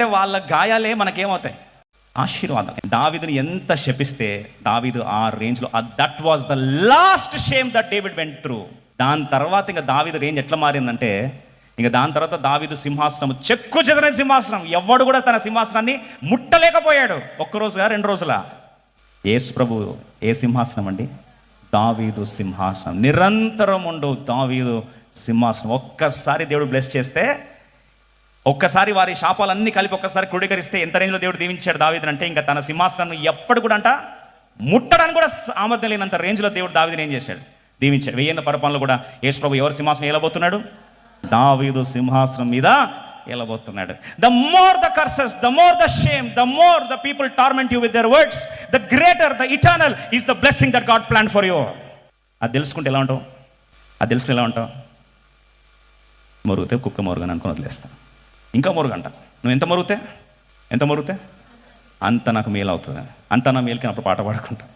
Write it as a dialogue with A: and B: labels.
A: అంటే వాళ్ళ గాయాలే మనకేమవుతాయి? ఆశీర్వాదం దావీదుని ఎంత శపిస్తే దావిదు ఆ రేంజ్లో that was the last shame that David went through దాని తర్వాత ఇంకా దావీదు రేంజ్ ఎట్లా మారిందంటే ఇంకా దాని తర్వాత దావీదు సింహాసనం చెక్కు చెదరని సింహాసనం. ఎవడు కూడా తన సింహాసనాన్ని ముట్టలేకపోయాడు. ఒక్కరోజుగా రెండు రోజుల? యేసు ప్రభు ఏ సింహాసనం అండి? దావీదు సింహాసనం. నిరంతరం ఉండు దావీదు సింహాసనం. ఒక్కసారి దేవుడు బ్లెస్ చేస్తే ఒక్కసారి వారి శాపాలన్నీ కలిపి ఒక్కసారి క్రోడీకరిస్తే ఎంత రేంజ్లో దేవుడు దీవించాడు దావీదుని అంటే ఇంకా తన సింహాసనం ఎప్పుడు కూడా అంట ముట్టడానికి కూడా సామర్థ్యం లేనంత రేంజ్లో దేవుడు దావిదని ఏం చేశాడు? దీవించాడు. వెయ్యిన పరపాలను కూడా యేసు ప్రభు ఎవరు సింహాసనం ఏలబోతున్నాడు? దావీదు సింహాసనం మీద వెళ్ళబోతున్నాడు the more the curses the more the shame the more the people torment you with their words the greater the eternal is the blessing that God plan for you అది తెలుసుకుంటే ఎలా ఉంటావు? అది తెలుసుకుంటే ఎలా ఉంటావు? మరుగుతే కుక్క మొరుగని అనుకుని వదిలేస్తాను. ఇంకా మరుగంట. నువ్వు ఎంత మరుగుతే? ఎంత మరుగుతే? అంత నాకు మేలు అవుతుంది అంత నా మేలుకి అప్పుడు పాట పాడుకుంటా.